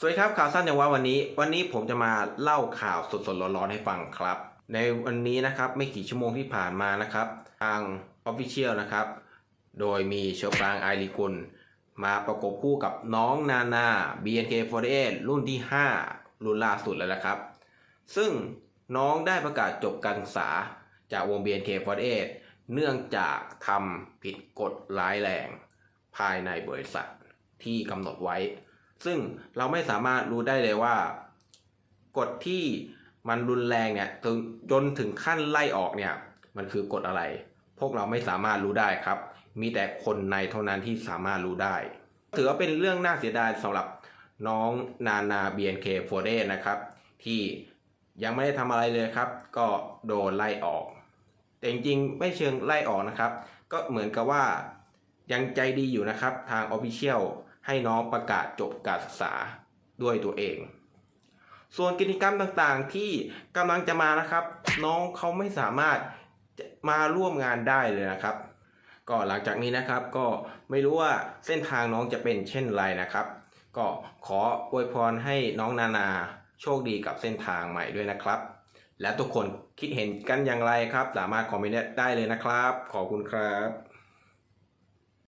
สวัสดีครับข่าวสั้นอย่างว่าวันนี้ วันนี้ผมจะมาเล่าข่าวสดๆร้อนๆให้ฟังครับ ในวันนี้นะครับไม่กี่ชั่วโมงที่ผ่านมานะครับ ทาง Official นะครับ โดยมีเชอปรางไอริกุล มาประกบคู่กับน้องนานา BNK48 รุ่นที่ 5 รุ่นล่าสุดแล้วนะครับ ซึ่งน้องได้ประกาศจบการศึกษาจากวง BNK48 เนื่องจากทำผิดกฎร้ายแรง ภายในบริษัทที่กำหนดไว้ ซึ่งเราไม่สามารถรู้ได้เลยว่ากฎที่มันรุนแรงเนี่ยจนถึงขั้นไล่ออกเนี่ยมันคือกฎอะไร พวกเราไม่สามารถรู้ได้ครับ มีแต่คนในเท่านั้นที่สามารถรู้ได้ ถือว่าเป็นเรื่องน่าเสียดายสำหรับน้องนานา BNK48 นะครับ ที่ยังไม่ได้ทำอะไรเลยครับ ก็โดนไล่ออก แต่จริงๆ ไม่เชิงไล่ออกนะครับ ก็เหมือนกับว่ายังใจดีอยู่นะครับ ทาง Official ให้น้องประกาศจบการศึกษาด้วยตัวเอง ส่วนกิจกรรมต่างๆที่กำลังจะมานะครับ น้องเขาไม่สามารถมาร่วมงานได้เลยนะครับ ก็หลังจากนี้นะครับก็ไม่รู้ว่าเส้นทางน้องจะเป็นเช่นไรนะครับ ก็ขออวยพรให้น้องนานาโชคดีกับเส้นทางใหม่ด้วยนะครับ และทุกคนคิดเห็นกันอย่างไรครับ สามารถคอมเมนต์ได้เลยนะครับ ขอบคุณครับ